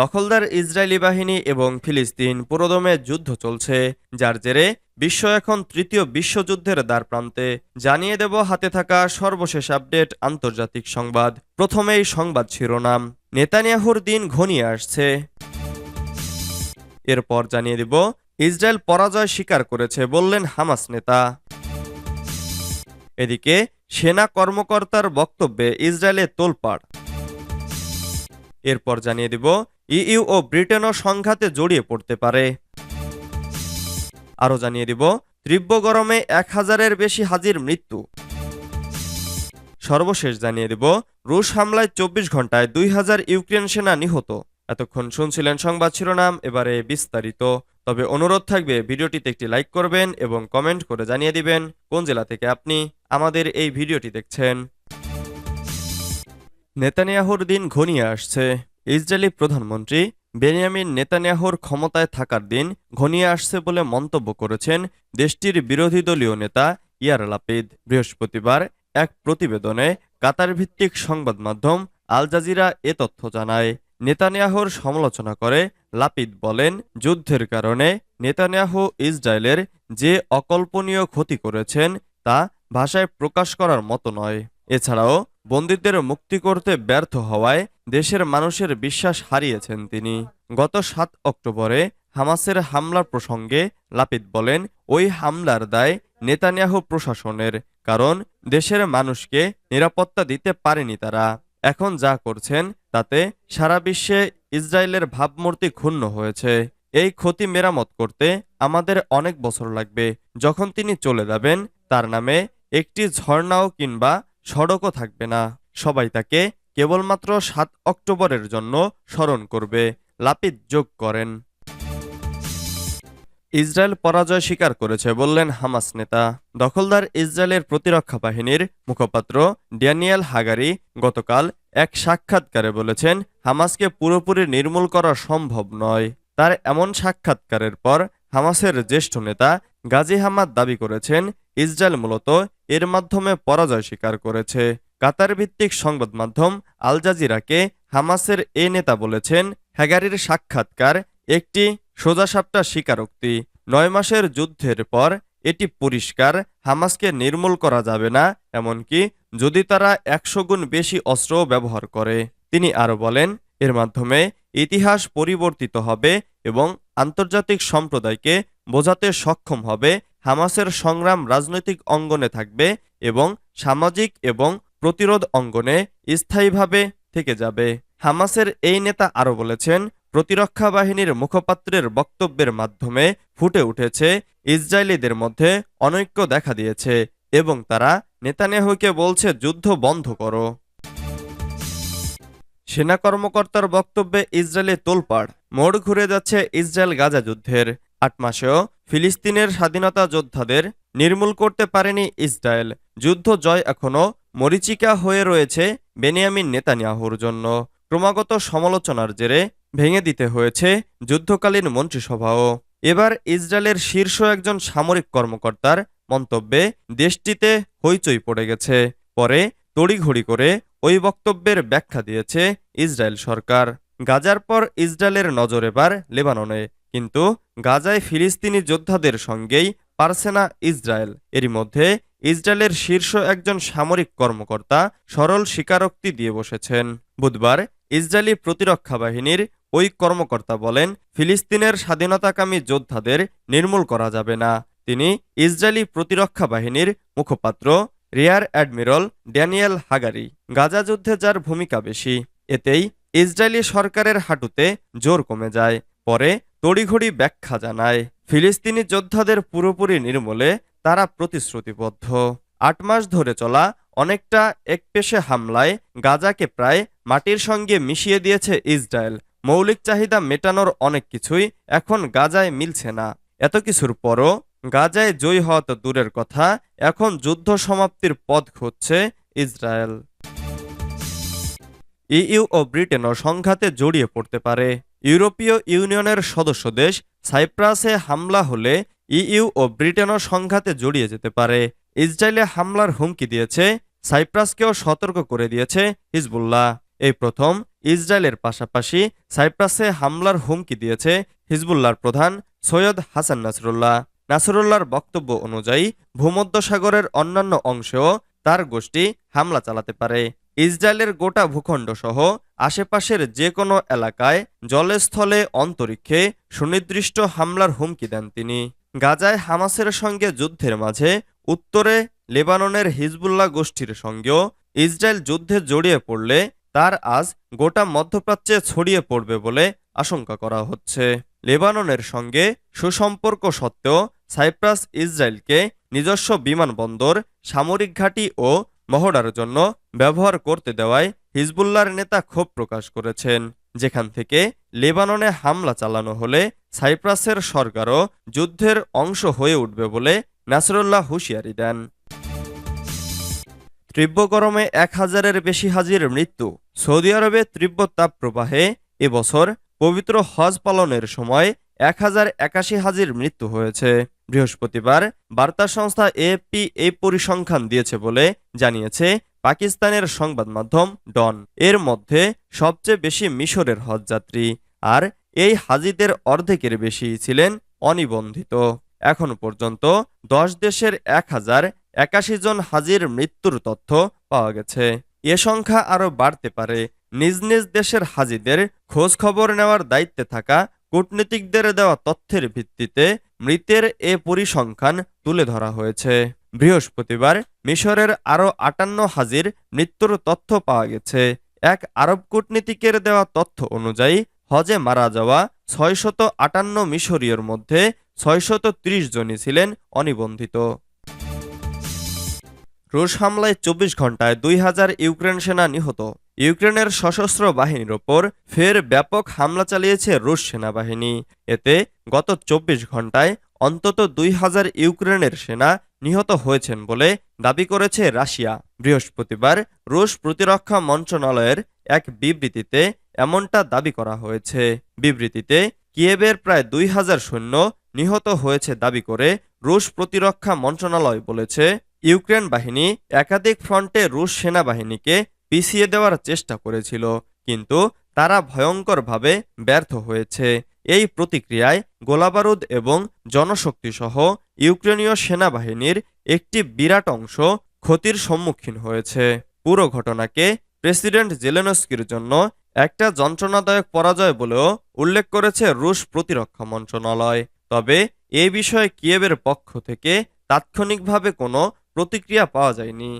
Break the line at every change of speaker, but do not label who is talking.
দখলদার ইসরায়েলি বাহিনী এবং ফিলিস্তিন পুরোদমে যুদ্ধ চলছে যার জেরে বিশ্ব এখন তৃতীয় বিশ্বযুদ্ধের দ্বার প্রান্তে জানিয়ে দেব হাতে থাকা সর্বশেষ আপডেট আন্তর্জাতিক সংবাদ প্রথমেই সংবাদ শিরোনাম নেতানিয়াহুর দিন ঘনিয়ে আসছে এরপর জানিয়ে দেব ইসরায়েল পরাজয় স্বীকার করেছে বললেন হামাস নেতা এদিকে সেনা কর্মকর্তার বক্তব্যে ইসরায়েলে তোলপাড় এরপর জানিয়ে দেব ইইউ ও ব্রিটেনও সংঘাতে জড়িয়ে পড়তে পারে আরও জানিয়ে দিব তীব্র গরমে এক হাজারের বেশি হাজির মৃত্যু সর্বশেষ জানিয়ে দিব রুশ হামলায় চব্বিশ ঘন্টায় দুই হাজার ইউক্রেন সেনা নিহত এতক্ষণ শুনছিলেন সংবাদ শিরোনাম এবারে বিস্তারিত তবে অনুরোধ থাকবে ভিডিওটিতে একটি লাইক করবেন এবং কমেন্ট করে জানিয়ে দিবেন কোন জেলা থেকে আপনি আমাদের এই ভিডিওটি দেখছেন নেতানিয়াহুর দিন ঘনিয়ে আসছে ইসরায়েলি প্রধানমন্ত্রী বেনিয়ামিন নেতানিয়াহুর ক্ষমতায় থাকার দিন ঘনিয়ে আসছে বলে মন্তব্য করেছেন দেশটির বিরোধী দলীয় নেতা ইয়ার লাপিদ বৃহস্পতিবার এক প্রতিবেদনে কাতার ভিত্তিক সংবাদ মাধ্যম আল জাজিরা এ তথ্য জানায় নেতানিয়াহুর সমালোচনা করে লাপিদ বলেন যুদ্ধের কারণে নেতানিয়াহু ইসরায়েলের যে অকল্পনীয় ক্ষতি করেছেন তা ভাষায় প্রকাশ করার মতো নয় এছাড়াও বন্দীদের মুক্তি করতে ব্যর্থ হওয়ায় দেশের মানুষের বিশ্বাস হারিয়েছেন তিনি গত সাত অক্টোবরে হামাসের হামলার প্রসঙ্গে লাপিত বলেন ওই হামলার দায় নেতানিয়াহু প্রশাসনের কারণ দেশের মানুষকে নিরাপত্তা দিতে পারেনি তারা এখন যা করছেন তাতে সারা বিশ্বে ইসরায়েলের ভাবমূর্তি ক্ষুণ্ণ হয়েছে এই ক্ষতি মেরামত করতে আমাদের অনেক বছর লাগবে যখন তিনি চলে যাবেন তার নামে একটি ঝর্ণাও কিংবা সড়কও থাকবে না সবাই তাকে কেবলমাত্র সাত অক্টোবরের জন্য স্মরণ করবে লাপিদ যোগ করেন ইসরায়েল পরাজয় স্বীকার করেছে বললেন হামাস নেতা দখলদার ইসরায়েলের প্রতিরক্ষা বাহিনীর মুখপাত্র ড্যানিয়েল হাগারি গতকাল এক সাক্ষাৎকারে বলেছেন হামাসকে পুরোপুরি নির্মূল করা সম্ভব নয় তার এমন সাক্ষাৎকারের পর হামাসের জ্যেষ্ঠ নেতা গাজী হামাদ দাবি করেছেন ইসরায়েল মূলত এর মাধ্যমে পরাজয় স্বীকার করেছে কাতার ভিত্তিক সংবাদ মাধ্যম আল জাজিরাকে হামাসের এ নেতা বলেছেন হ্যাগারির সাক্ষাৎকার একটি সোজাসাপটা স্বীকারোক্তি নয় মাসের যুদ্ধের পর এটি পরিষ্কার হামাসকে নির্মূল করা যাবে না এমনকি যদি তারা একশো গুণ বেশি অস্ত্র ব্যবহার করে তিনি আরও বলেন এর মাধ্যমে ইতিহাস পরিবর্তিত হবে এবং আন্তর্জাতিক সম্প্রদায়কে বোঝাতে সক্ষম হবে হামাসের সংগ্রাম রাজনৈতিক অঙ্গনে থাকবে এবং সামাজিক এবং প্রতিরোধ অঙ্গনে স্থায়ীভাবে থেকে যাবে হামাসের এই নেতা আরও বলেছেন প্রতিরক্ষা বাহিনীর মুখপাত্রের বক্তব্যের মাধ্যমে ফুটে উঠেছে ইসরায়েলিদের মধ্যে অনৈক্য দেখা দিয়েছে এবং তারা নেতানিয়াহুকে বলছে যুদ্ধ বন্ধ করো সেনা কর্মকর্তার বক্তব্যে ইসরায়েলের তোলপাড় মোড় ঘুরে যাচ্ছে ইসরায়েল গাজা যুদ্ধের আট মাসেও ফিলিস্তিনের স্বাধীনতা যোদ্ধাদের নির্মূল করতে পারেনি ইসরায়েল যুদ্ধ জয় এখনও মরিচিকা হয়ে রয়েছে বেনিয়ামিন নেতানিয়াহুর জন্য ক্রমাগত সমালোচনার জেরে ভেঙে দিতে হয়েছে যুদ্ধকালীন মন্ত্রিসভাও এবার ইসরায়েলের শীর্ষ একজন সামরিক কর্মকর্তার মন্তব্যে দেশটিতে হইচই পড়ে গেছে পরে তড়িঘড়ি করে ওই বক্তব্যের ব্যাখ্যা দিয়েছে ইসরায়েল সরকার গাজার পর ইসরায়েলের নজর এবার লেবাননে কিন্তু গাজায় ফিলিস্তিনি যোদ্ধাদের সঙ্গেই পারছে না ইসরায়েল এরই মধ্যে ইসরায়েলের শীর্ষ একজন সামরিক কর্মকর্তা সরল স্বীকারোক্তি দিয়ে বসেছেন বুধবার ইসরায়েলি প্রতিরক্ষা বাহিনীর ওই কর্মকর্তা বলেন ফিলিস্তিনের স্বাধীনতাকামী যোদ্ধাদের নির্মূল করা যাবে না তিনি ইসরায়েলি প্রতিরক্ষা বাহিনীর মুখপাত্র রিয়ার অ্যাডমিরল ড্যানিয়েল হাগারি গাজা যুদ্ধে যার ভূমিকা বেশি এতেই ইসরায়েলি সরকারের হাঁটুতে জোর কমে যায় পরে তড়িঘড়ি ব্যাখ্যা জানায় ফিলিস্তিনি যোদ্ধাদের পুরোপুরি নির্মূলে তারা প্রতিশ্রুতিবদ্ধ আট মাস ধরে চলা অনেকটা একপেশে হামলায় গাজাকে প্রায় মাটির সঙ্গে মিশিয়ে দিয়েছে ইসরায়েল মৌলিক চাহিদা মেটানোর অনেক কিছুই এখন গাজায় মিলছে না এত কিছুর পরও গাজায় জয়ী হওয়া তো দূরের কথা এখন যুদ্ধ সমাপ্তির পথ খুঁজছে ইসরায়েল ইইউ ও ব্রিটেনও সংঘাতে জড়িয়ে পড়তে পারে ইউরোপীয় ইউনিয়নের সদস্য দেশ সাইপ্রাসে হামলা হলে ইইউ ও ব্রিটেনও সংঘাতে জড়িয়ে যেতে পারে ইসরায়েলে হামলার হুমকি দিয়েছে সাইপ্রাসকেও সতর্ক করে দিয়েছে হিজবুল্লাহ এই প্রথম ইসরায়েলের পাশাপাশি সাইপ্রাসে হামলার হুমকি দিয়েছে হিজবুল্লাহর প্রধান সৈয়দ হাসান নাসরুল্লাহ নাসরুল্লাহর বক্তব্য অনুযায়ী ভূমধ্যসাগরের অন্যান্য অংশেও তার গোষ্ঠী হামলা চালাতে পারে ইসরায়েলের গোটা ভূখণ্ড সহ আশেপাশের যে কোনো এলাকায় জলস্থলে অন্তরীক্ষে সুনির্দিষ্ট হামলার হুমকি দেন তিনি গাজায় হামাসের সঙ্গে যুদ্ধের মাঝে উত্তরে লেবাননের হিজবুল্লাহ গোষ্ঠীর সঙ্গেও ইসরায়েল যুদ্ধে জড়িয়ে পড়লে তার আজ গোটা মধ্যপ্রাচ্যে ছড়িয়ে পড়বে বলে আশঙ্কা করা হচ্ছে লেবাননের সঙ্গে সুসম্পর্ক সত্ত্বেও সাইপ্রাস ইসরায়েলকে নিজস্ব বিমানবন্দর সামরিক ঘাঁটি ও মহড়ার জন্য ব্যবহার করতে দেওয়ায় হিজবুল্লার নেতা ক্ষোভ প্রকাশ করেছেন যেখান থেকে লেবাননে হামলা চালানো হলে সাইপ্রাসের সরকারও যুদ্ধের অংশ হয়ে উঠবে বলে নাসরুল্লাহ হুঁশিয়ারি দেন তীব্র গরমে এক হাজারের বেশি হাজির মৃত্যু সৌদি আরবে তীব্র প্রবাহে এবছর পবিত্র হজ পালনের সময় এক হাজার একাশি হাজির মৃত্যু হয়েছে বৃহস্পতিবার বার্তা সংস্থা এপি এই পরিসংখ্যান দিয়েছে বলে জানিয়েছে পাকিস্তানের সংবাদ মাধ্যম ডন এর মধ্যে সবচেয়ে বেশি মিশরের হজযাত্রী আর এই হাজিদের অর্ধেকের বেশি ছিলেন অনিবন্ধিত এখন পর্যন্ত দশ দেশের এক হাজার একাশি জন হাজির মৃত্যুর তথ্য পাওয়া গেছে এ সংখ্যা আরও বাড়তে পারে নিজ নিজ দেশের হাজিদের খোঁজ খবর নেওয়ার দায়িত্বে থাকা কূটনীতিকদের দেওয়া তথ্যের ভিত্তিতে মৃতের এ পরিসংখ্যান তুলে ধরা হয়েছে বৃহস্পতিবার মিশরের আরও আটান্ন হাজির মৃত্যুর তথ্য পাওয়া গেছে এক আরব কূটনীতিকের দেওয়া তথ্য অনুযায়ী হজে মারা যাওয়া ছয়শত আটান্ন মিশরীয়র মধ্যে ছয়শত ত্রিশ জনই ছিলেন অনিবন্ধিত রুশ হামলায় চব্বিশ ঘন্টায় দুই হাজার ইউক্রেন সেনা নিহত ইউক্রেনের সশস্ত্র বাহিনীর ওপর ফের ব্যাপক হামলা চালিয়েছে রুশ সেনাবাহিনী এতে গত চব্বিশ ঘন্টায় অন্তত দুই হাজার ইউক্রেনের সেনা নিহত হয়েছেন বলে দাবি করেছে রাশিয়া বৃহস্পতিবার রুশ প্রতিরক্ষা মন্ত্রণালয়ের এক বিবৃতিতে এমনটা দাবি করা হয়েছে বিবৃতিতে কিয়েবের প্রায় দুই হাজার সৈন্য নিহত হয়েছে দাবি করে রুশ প্রতিরক্ষা মন্ত্রণালয় বলেছে ইউক্রেন বাহিনী একাধিক ফ্রন্টে রুশ সেনাবাহিনীকে পিছিয়ে দেওয়ার চেষ্টা করেছিল কিন্তু তারা ভয়ঙ্করভাবে ব্যর্থ হয়েছে এই প্রতিক্রিয়ায় গোলাবারুদ এবং জনশক্তিসহ ইউক্রেনীয় সেনাবাহিনীর একটি বিরাট অংশ ক্ষতির সম্মুখীন হয়েছে পুরো ঘটনাকে প্রেসিডেন্ট জেলেনস্কির জন্য একটা যন্ত্রণাদায়ক পরাজয় বলেও উল্লেখ করেছে রুশ প্রতিরক্ষা মন্ত্রণালয় তবে এ বিষয়ে কিয়েবের পক্ষ থেকে তাৎক্ষণিকভাবে কোনো প্রতিক্রিয়া পাওয়া যায়নি